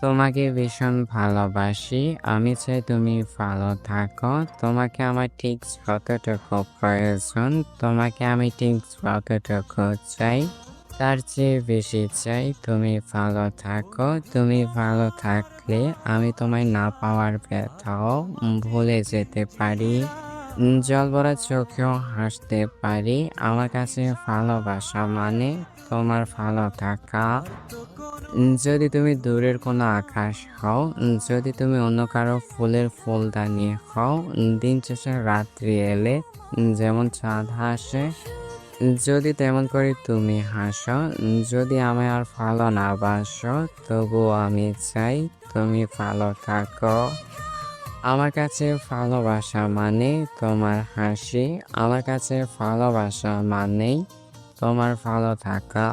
তোমাকে ভীষণ ভালোবাসি। আমি চাই তুমি ভালো থাকো। তোমাকে আমার ঠিক যতটুকু প্রয়োজন। তোমাকে আমি ঠিক যতটুকু চাই। তার চেয়ে বেশি চাই তুমি ভালো থাকো। তুমি ভালো থাকলে আমি তোমায় না পাওয়ার ব্যথাও ভুলে যেতে পারি। জল ভরা চোখেও হাসতে পারি। আমার কাছে ভালোবাসা মানে তোমার ভালো থাকা। যদি তুমি দূরের কোনো আকাশ হও, যদি তুমি অন্য কারও ফুলের ফুলদানি হও, দিন শেষে রাত্রি এলে, যেমন চাঁদ হাসে, যদি তেমন করে তুমি হাসো, যদি আমি আর ভালো না বাসো তবুও আমি চাই তুমি ভালো থাকো। আমার কাছে ভালোবাসা মানে তোমার হাসি, আমার কাছে ভালোবাসা মানেই তোমার ভালো থাকা।